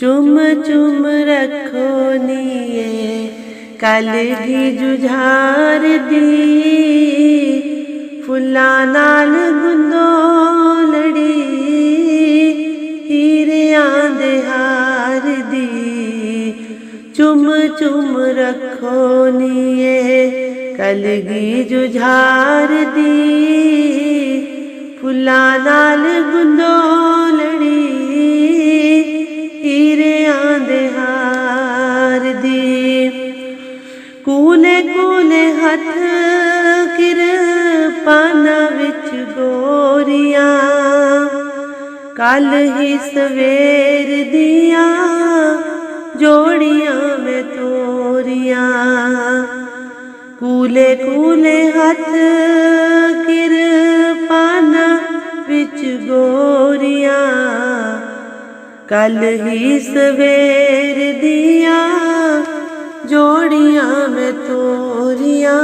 ਚੁੰਮ ਚੁੰਮ ਰੱਖੋ ਨੀਏ ਕਲਗੀ ਜੁਝਾਰ ਦੀ ਫੁੱਲਾਂ ਨਾਲ ਗੁੰਦੋ ਲੜੀ ਹੀਰਿਆਂ ਦੇ ਹਾਰ ਦੀ ਚੁੰਮ ਚੁੰਮ ਰੱਖੋ ਨੀਏ ਕਲਗੀ ਜੁਝਾਰ ਦੀ ਫੁੱਲਾਂ ਨਾਲ ਗੁੰਦੋ ਲੜੀ ਕੱਲ ਹੀ ਸਵੇਰ ਦੀਆਂ ਜੋੜੀਆਂ ਮੈਂ ਤੋਰੀਆਂ। ਕੂਲੇ ਕੂਲੇ ਹੱਥ ਕਿਰਪਾਨਾ ਵਿੱਚ ਗੋਰੀਆਂ। ਕੱਲ ਹੀ ਸਵੇਰ ਦੀਆਂ ਜੋੜੀਆਂ ਮੈਂ ਤੋਰੀਆਂ।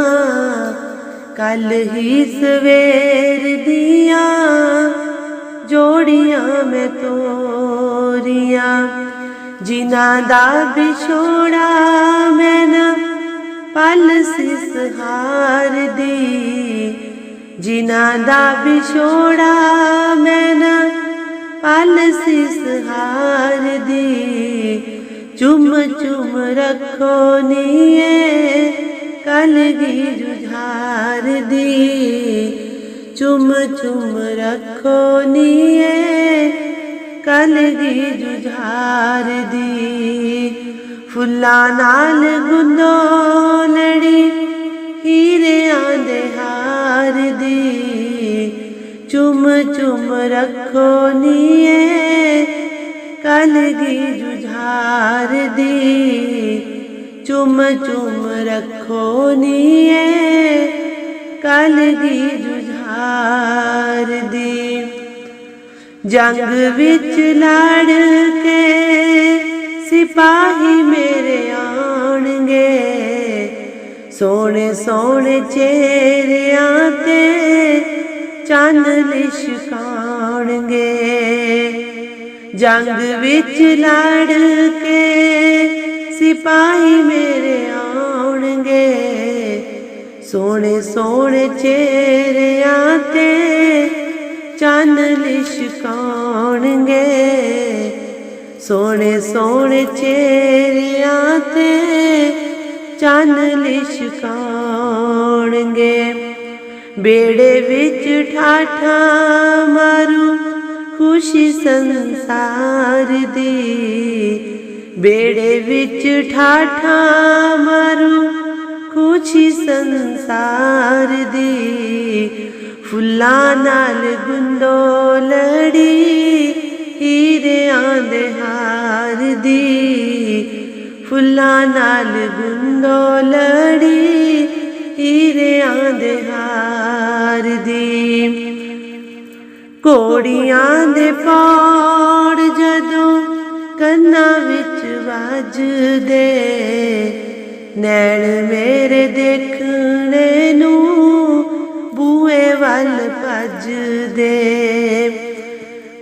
ਕੱਲ ਹੀ ਸਵੇਰ ਦੀਆਂ ਜੋੜੀਆਂ ਮੈਂ ਤੋਰੀਆਂ, ਜਿਨ੍ਹਾਂ ਦਾ ਵਿਛੋੜਾ ਮੈਂ ਨਾ ਪਲ ਸਿਸ ਹਾਰ ਦੀ, ਜਿਨ੍ਹਾਂ ਦਾ ਵਿਛੋੜਾ ਮੈਂ ਨਾ ਪਲ ਸਿਸ ਹਾਰ ਦੀ। ਚੁੰਮ ਚੁੰਮ ਰੱਖੋ ਨੀਏ ਕਲਗੀ ਜੁਝਾਰ ਦੀ। ਚੁਮ ਚੁਮ ਰੱਖੋ ਨੀਏ ਕਲਗੀ ਜੁਝਾਰ ਦੀ। ਫੁੱਲਾਂ ਨਾਲ ਗੁੰਦੋ ਲੜੀ, ਹੀਰਿਆਂ ਦੇ ਹਾਰ ਦੀ। ਚੁਮ ਚੁਮ ਰੱਖੋ ਨੀਏ ਕਲਗੀ ਜੁਝਾਰ ਦੀ। ਚੁਮ ਚੁੰਮ ਰੱਖੋ ਨੀਏ ਕਲਗੀ ਜੁਝਾਰ ਦੀ ਜੰਗ ਵਿੱਚ ਲੜ ਕੇ ਸਿਪਾਹੀ ਮੇਰੇ ਆਣਗੇ ਸੋਹਣੇ ਸੋਹਣੇ ਚਿਹਰਿਆਂ ਤੇ ਚੰਨ ਲਿਸ਼ਕਾਣਗੇ ਜੰਗ ਵਿੱਚ ਲੜ ਕੇ ਸਿਪਾਹੀ ਮੇਰੇ ਆਉਣਗੇ ਸੋਹਣੇ ਸੋਹਣੇ ਚਿਹਰਿਆਂ ਤੇ ਚੰਨ ਲਿਸ਼ਕਾਣਗੇ ਸੋਹਣੇ ਸੋਹਣੇ ਚਿਹਰਿਆਂ ਤੇ ਚੰਨ ਲਿਸ਼ਕਾਣਗੇ ਬੇੜੇ ਵਿੱਚ ਠਾਠਾ ਮਾਰੂ ਖੁਸ਼ੀ ਸੰਸਾਰ ਦੀ। ਬੇੜੇ ਵਿੱਚ ਠਾਠਾ ਮਾਰੂ ਖੁਸ਼ੀ ਸੰਸਾਰ ਦੀ ਫੁੱਲਾਂ ਨਾਲ ਗੁੰਦੋ ਲੜੀ ਹੀਰਿਆਂ ਦੇ ਹਾਰ ਦੀ ਫੁੱਲਾਂ ਨਾਲ ਗੁੰਦੋ ਲੜੀ ਹੀਰਿਆਂ ਦੇ ਹਾਰ ਦੀ ਕੋੜੀਆਂ ਦੇ ਪੌੜ ਜਦੋਂ ਕੰਨਾਂ ਵਿੱਚ ਵੱਜਦੇ ਨੈਣ ਮੇਰੇ ਦੇਖਣੇ ਨੂੰ ਬੂਏ ਵੱਲ ਭੱਜਦੇ।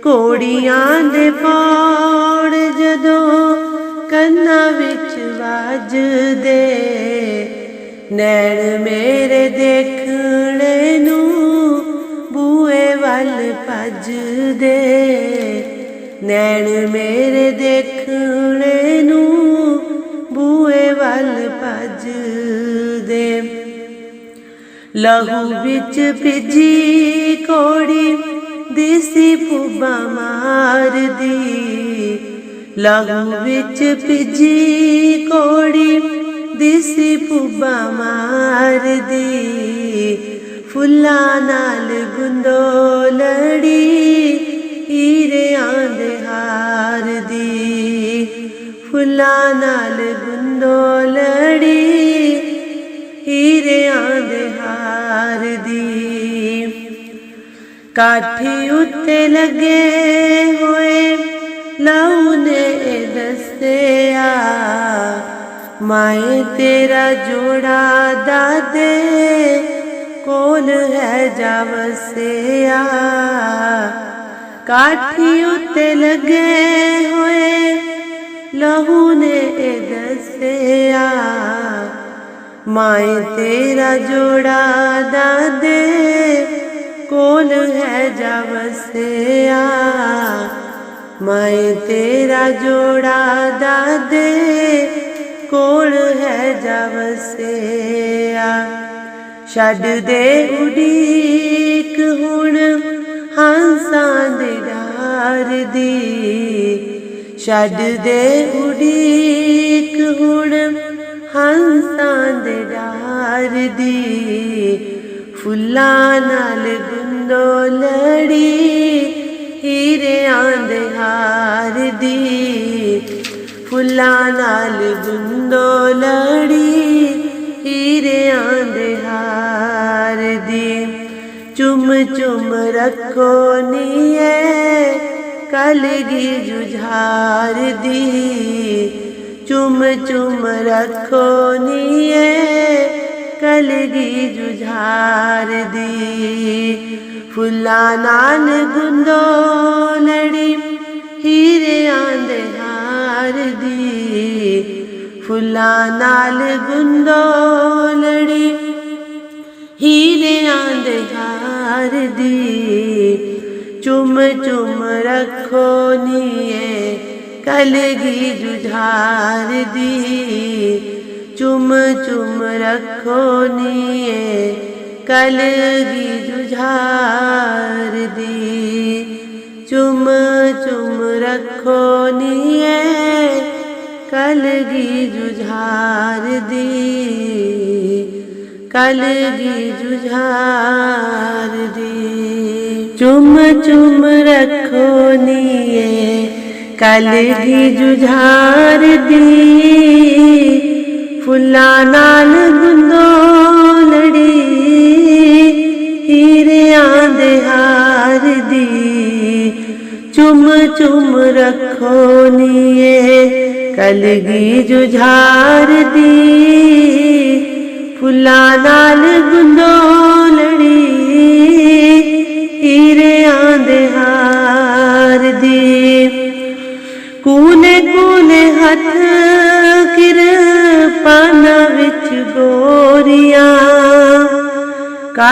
ਕੋੜੀਆਂ ਦੇ ਪੌੜ ਜਦੋਂ ਕੰਨਾਂ ਵਿੱਚ ਵੱਜਦੇ। ਨੈਣ ਮੇਰੇ ਦੇਖਣੇ ਨੂੰ ਬੂਏ ਵੱਲ ਭੱਜਦੇ। ਨੈਣ ਮੇਰੇ ਦੇਖਣੇ ਨੂੰ ਲਹੂ ਵਿੱਚ ਭਿੱਜੀ ਕੋੜੀ ਦਿਸੀ ਫੁੱਬਾ ਮਾਰਦੀ। ਲਹੂ ਵਿੱਚ ਭਿੱਜੀ ਕੋੜੀ ਦਿਸੀ ਫੁੱਬਾ ਮਾਰਦੀ। ਫੁੱਲਾਂ ਨਾਲ ਗੁੰਦੋ ਲੜੀ ਹੀਰਿਆਂ ਦੇ ਹਾਰ ਦੀ ਫੁੱਲਾਂ ਨਾਲ ਗੁੰਦੋ ਲੜੀ ਹੀਰਿਆਂ ਦੇ ਦੀ ਕਾਠੀ ਉੱਤੇ ਲੱਗੇ ਹੋਏ ਲਹੂ ਨੇ ਦੱਸਿਆ, ਮਾਏ ਤੇਰਾ ਜੋੜਾ ਦਾਦੇ ਕੋਲ ਹੈ ਜਾ ਵਸਿਆ। ਕਾਠੀ ਉੱਤੇ ਲੱਗੇ ਹੋਏ ਲਹੂ ਨੇ ਇਹ ਦੱਸਿਆ ਮਾਏ ਤੇਰਾ ਜੋੜਾ ਦਾਦੇ ਕੋਲ ਹੈ ਜਾ ਵਸਿਆ। ਮਾਏ ਤੇਰਾ ਜੋੜਾ ਦਾਦੇ ਕੋਲ ਹੈ ਜਾ ਵਸਿਆ। ਛੱਡ ਦੇ ਉਡੀਕ ਹੁਣ ਹੰਸਾਂ ਦੇ ਡਾਰ ਦੀ। ਛੱਡ ਦੇ ਉਡੀਕ ਹੁਣ ਹੰਸਾਂ ਦੇ ਡਾਰ ਦੀ, ਫੁੱਲਾਂ ਨਾਲ ਗੁੰਦੋ ਲੜੀ ਹੀਰਿਆਂ ਦੇ ਹਾਰ ਦੀ, ਫੁੱਲਾਂ ਨਾਲ ਗੁੰਦੋ ਲੜੀ ਹੀਰਿਆਂ ਦੇ ਹਾਰ ਦੀ। ਚੁੰਮ ਚੁੰਮ ਰੱਖੋ ਨੀਏ, ਕਲਗੀ ਜੁਝਾਰ ਦੀ। ਚੁੰਮ ਚੁੰਮ ਰੱਖੋ ਨੀਏ ਕਲਗੀ ਜੁਝਾਰ ਦੀ ਫੁੱਲਾਂ ਨਾਲ ਗੁੰਦੋ ਲੜੀ ਹੀਰਿਆਂ ਦੇ ਹਾਰ ਦੀ ਫੁੱਲਾਂ ਨਾਲ ਗੁੰਦੋ ਲੜੀ ਹੀਰਿਆਂ ਦੇ ਹਾਰ ਦੀ ਚੁੰਮ ਚੁੰਮ ਰੱਖੋ ਕਲਗੀ ਜੁਝਾਰ ਦੀ ਚੁਮ ਚੁੰਮ ਰੱਖੋ ਨੀਏ ਕਲਗੀ ਜੁਝਾਰ ਦੀ ਚੁਮ ਚੁੰਮ ਰੱਖੋ ਨੀਏ ਕਲਗੀ ਜੁਝਾਰ ਦੀ ਕਲਗੀ ਜੁਝਾਰ ਦੀ ਚੁਮ ਚੁੰਮ ਰੱਖੋ ਨੀਏ ਕਲਗੀ ਜੁਝਾਰ ਦੀ ਫੁੱਲਾਂ ਨਾਲ ਗੁੰਦੋ ਲੜੀ ਹੀਰਿਆਂ ਦੇ ਹਾਰ ਦੀ ਚੁੰਮ ਚੁੰਮ ਰੱਖੋ ਨੀਏ ਕਲਗੀ ਜੁਝਾਰ ਦੀ ਫੁੱਲਾਂ ਨਾਲ ਗੁੰਦੋ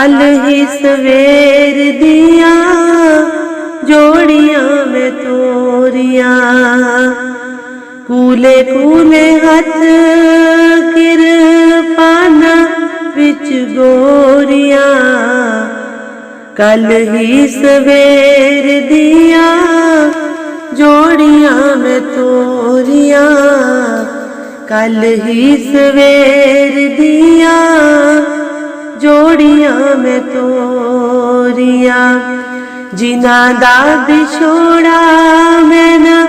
ਕੱਲ ਹੀ ਸਵੇਰ ਦੀਆਂ ਜੋੜੀਆਂ ਮੈਂ ਤੋਰੀਆਂ। ਕੂਲੇ ਕੂਲੇ ਹੱਥ ਕਿਰਪਾਨਾ ਵਿੱਚ ਗੋਰੀਆਂ। ਕੱਲ ਹੀ ਸਵੇਰ ਦੀਆਂ ਜੋੜੀਆਂ ਮੈਂ ਤੋਰੀਆਂ। ਕੱਲ ਹੀ ਸਵੇਰ ਦੀਆਂ ਜੋੜੀਆਂ ਮੈਂ ਤੋਰੀਆਂ, ਜਿਨ੍ਹਾਂ ਦਾ ਵਿਛੋੜਾ ਮੈਂ ਨਾ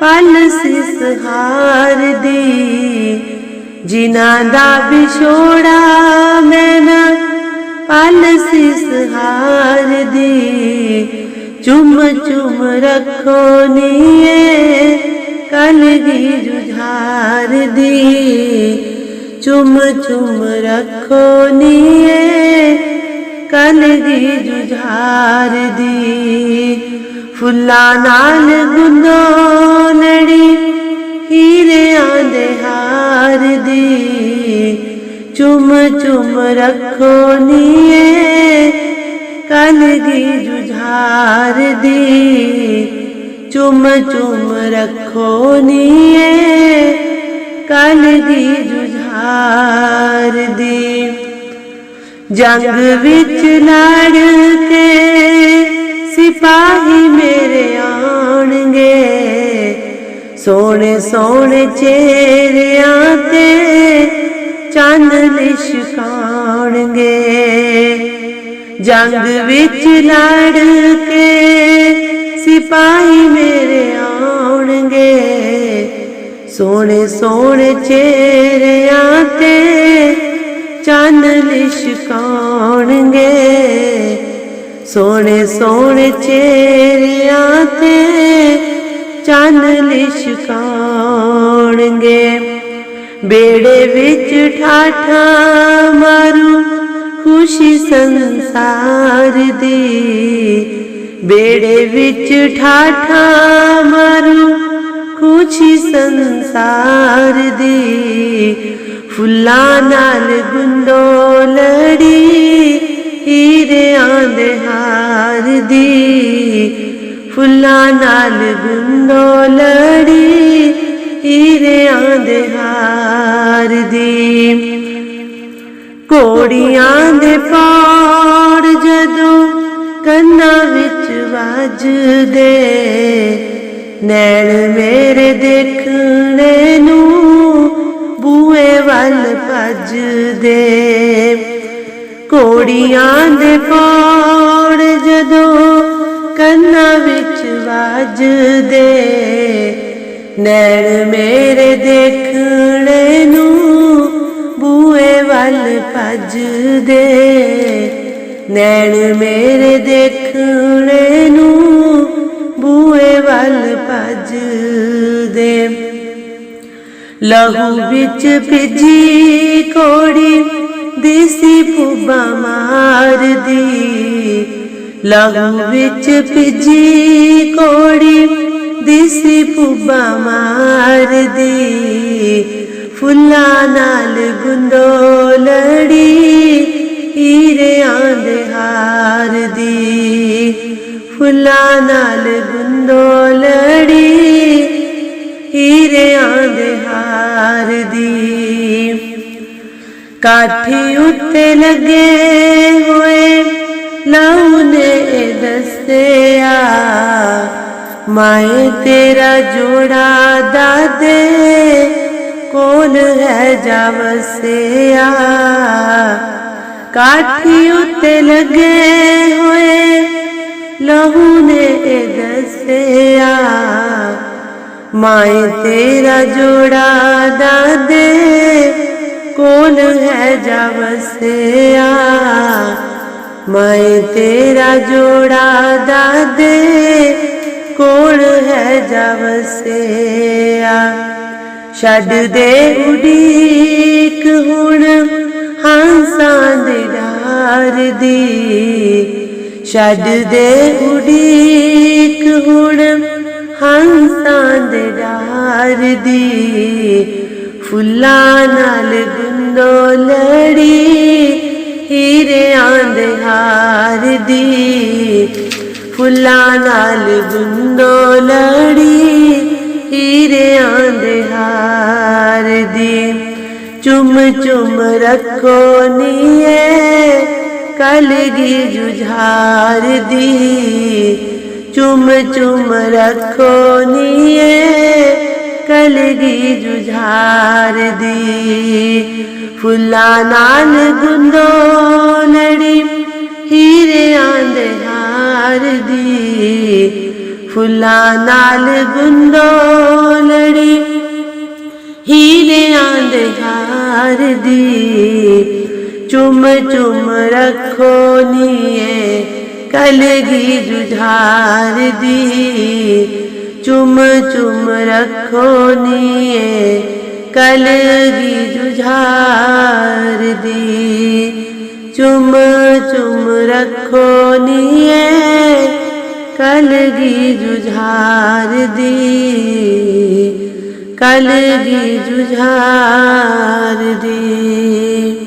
ਪਲ ਸਿਸ ਹਾਰ ਦੀ, ਜਿਨ੍ਹਾਂ ਦਾ ਵਿਛੋੜਾ ਮੈਂ ਨਾ ਪਲ ਸਿਸ ਹਾਰ ਦੀ। ਚੁੰਮ ਚੁੰਮ ਰੱਖੋ ਨੀਏ ਕਲਗੀ ਜੁਝਾਰ ਦੀ। ਚੁਮ ਚੁਮ ਰੱਖੋ ਨੀਏ ਕਲਗੀ ਜੁਝਾਰ ਦੀ। ਫੁੱਲਾਂ ਨਾਲ ਗੁੰਦੋ ਲੜੀ ਹੀਰਿਆਂ ਦੇ ਹਾਰ ਦੀ। ਚੁਮ ਚੁੰਮ ਰੱਖੋ ਨੀਏ ਕਲਗੀ ਜੁਝਾਰ ਦੀ। ਚੁਮ ਚੁਮ ਰੱਖੋ ਨੀਏ ਕਲਗੀ ਜੁਝਾਰ ਦੀ ਜੰਗ ਵਿੱਚ ਲੜ ਕੇ ਸਿਪਾਹੀ ਮੇਰੇ ਆਣਗੇ ਸੋਹਣੇ ਸੋਹਣੇ ਚਿਹਰਿਆਂ ਤੇ ਚੰਨ ਲਿਸ਼ਕਾਣਗੇ ਜੰਗ ਵਿੱਚ ਲੜ ਕੇ ਸਿਪਾਹੀ ਮੇਰੇ ਆਉਣਗੇ। ਸੋਹਣੇ ਸੋਹਣੇ ਚਿਹਰਿਆਂ ਤੇ ਚੰਨ ਲਿਸ਼ਕਾਣਗੇ ਸੋਹਣੇ ਸੋਹਣੇ ਚਿਹਰਿਆਂ ਤੇ ਚੰਨ ਲਿਸ਼ਕਾਣਗੇ ਬੇੜੇ ਵਿੱਚ ਠਾਠਾ ਮਾਰੂ ਖੁਸ਼ੀ ਸੰਸਾਰ ਦੀ। ਬੇੜੇ ਵਿੱਚ ਠਾਠਾ ਮਾਰੂ ਖੁਸ਼ੀ ਸੰਸਾਰ ਦੀ ਫੁੱਲਾਂ ਨਾਲ ਗੁੰਦੋਲੜੀ ਹੀਰਿਆਂ ਦੇ ਹਾਰ ਦੀ ਫੁੱਲਾਂ ਨਾਲ ਗੁੰਦੋਲੜੀ ਹੀਰਿਆਂ ਦੇ ਹਾਰ ਦੀ ਕੋੜੀਆਂ ਦੇ ਪਾੜ ਜਦੋਂ ਕੰਨਾਂ ਵਿੱਚ ਵੱਜਦੇ, ਨੈਣ ਮੇਰੇ ਦੇਖਣੇ ਨੂੰ ਬੂਏ ਵੱਲ ਭੱਜਦੇ। ਕੋੜੀਆਂ ਦੇ ਪਾੜ ਜਦੋਂ ਕੰਨਾਂ ਵਿੱਚ ਵੱਜਦੇ। ਨੈਣ ਮੇਰੇ ਦੇਖਣੇ ਨੂੰ ਬੂਏ ਵੱਲ ਭੱਜਦੇ। ਨੈਣ ਮੇਰੇ ਦੇਖਣੇ ਨੂੰ ਬੂਏ ਵੱਲ ਭੱਜਦੇ। ਲਹੂ ਵਿੱਚ ਭਿੱਜੀ ਕੋੜੀ ਦੇਸੀ ਪੁੱਬਾ ਮਾਰਦੀ। ਲਹੂ ਵਿੱਚ ਭਿੱਜੀ ਕੋੜੀ ਦੇਸੀ ਪੁੱਬਾ ਮਾਰਦੀ। ਫੁੱਲਾਂ ਨਾਲ ਗੁੰਦੋਲੜੀ ਹੀਰਿਆਂ ਦੇ ਹਾਰ ਦੀ ਫੁੱਲਾਂ ਨਾਲ ਗੁੰਦੋਲੜੀ ਹੀਰਿਆਂ ਦੇ ਕਾਠੀ ਉੱਤੇ ਲੱਗੇ ਹੋਏ ਲਹੂ ਨੇ ਦੱਸਿਆ ਮਾਏ ਤੇਰਾ ਜੋੜਾ ਦਾਦੇ ਕੋਲ ਹੈ ਜਾ ਵਸਿਆ? ਕਾਠੀ ਉੱਤੇ ਲੱਗੇ ਹੋਏ ਲਹੂ ਨੇ ਦਸਿਆ ਮਾਏ ਤੇਰਾ ਜੋੜਾ ਦਾਦੇ ਕੋਲ ਹੈ ਜਾ ਵਸਿਆ। ਮਾਏ ਤੇਰਾ ਜੋੜਾ ਦਾਦੇ ਕੋਲ ਹੈ ਜਾ ਛੱਡ ਦੇ ਉਡੀਕ ਹੁਣ ਹੰਸਾਂ ਦੇ ਡਾਰ ਦੀ। ਛੱਡ ਦੇ ਉਡੀਕ ਹੁਣ ਹੰਸਾਂ ਦੇ ਡਾਰ ਦੀ ਫੁੱਲਾਂ ਨਾਲ ਗੁੰਦੋਲੜੀ ਹੀਰਿਆਂ ਦੇ ਹਾਰ ਦੀ ਫੁੱਲਾਂ ਨਾਲ ਗੁੰਦੋਲੜੀ ਹੀਰਿਆਂ ਦੇ ਹਾਰ ਦੀ चुम चुम रखो निये कलगी जुझार दी। फुला नाल गुंदो बंदो हीरे आंद हार फुला नाल गुंदो बुंदो हीरे आंद हार चुम चुम रखो निये ਕਲਗੀ ਜੁਝਾਰ ਦੀ। ਚੁਮ ਚੁੰਮ ਰੱਖੋ ਨੀਏ, ਕਲਗੀ ਜੁਝਾਰ ਦੀ। ਚੁਮ ਚੁੰਮ ਰੱਖੋ ਨੀਏ, ਕਲਗੀ ਜੁਝਾਰ ਦੀ। ਕਲਗੀ ਜੁਝਾਰ ਦੀ।